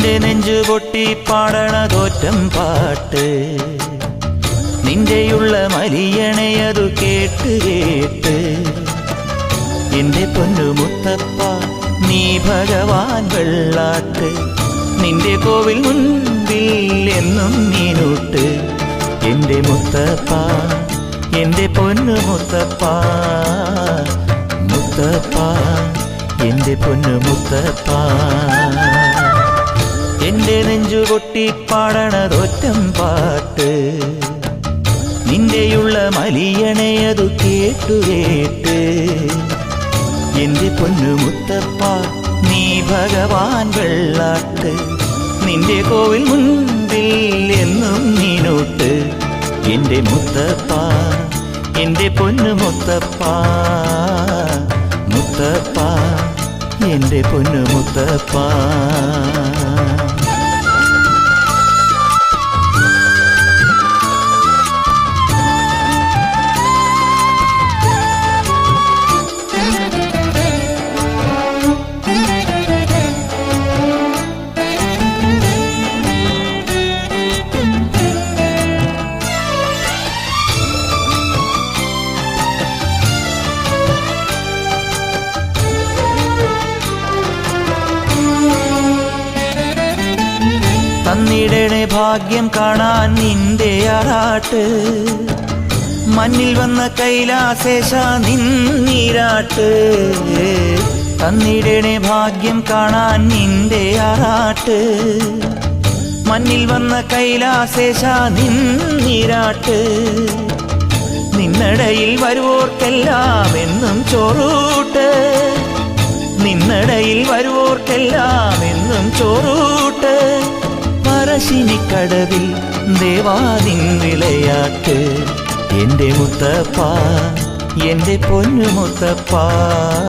നെഞ്ചു പൊട്ടി പാടണതോറ്റം പാട്ട്. നിന്റെയുള്ള മലിയണയതു കേട്ട് കേട്ട്. എന്റെ പൊന്നു മുത്തപ്പ നീ ഭഗവാൻ വെള്ളാട്ട്. നിന്റെ കോവിൽ മുൻപിൽ എന്നും നീനൂട്ട്. എന്റെ മുത്തപ്പ എന്റെ പൊന്നു മുത്തപ്പ. മുത്തപ്പ എന്റെ പൊന്നു മുത്തപ്പ. എന്റെ നെഞ്ചു പൊട്ടി പാടണതൊറ്റം പാട്ട്. നിന്റെയുള്ള മലിയണയതു കേട്ടു കേട്ട്. എന്റെ പൊന്നു മുത്തപ്പ നീ ഭഗവാൻ വെള്ളാട്ട്. നിന്റെ കോവിൽ മുൻപിൽ എന്നും നീനോട്ട്. എന്റെ മുത്തപ്പ എന്റെ പൊന്നു മുത്തപ്പ. മുത്തപ്പ എന്റെ പൊന്നു മുത്തപ്പ. തന്നിടണേ ഭാഗ്യം കാണാൻ നിന്റെ ആറാട്ട്. മണ്ണിൽ വന്ന കൈലാസേശ നിന്നീരാട്ട് തന്നിടണേ ഭാഗ്യം കാണാൻ നിന്റെ ആറാട്ട്. മണ്ണിൽ വന്ന കൈലാസേശ നിന്നീരാട്ട് നിന്നടയിൽ വരുവോർക്കെല്ലാം എന്നും ചോറൂട്ട്. നിന്നടയിൽ വരുവോർക്കെല്ലാം എന്നും ചോറൂട്ട്. പറശ്ശിനിക്കടവിൽ ദേവാദിൻ വിളയാട്ട് എന്റെ മുത്തപ്പ എന്റെ പൊന്നു മുത്തപ്പ.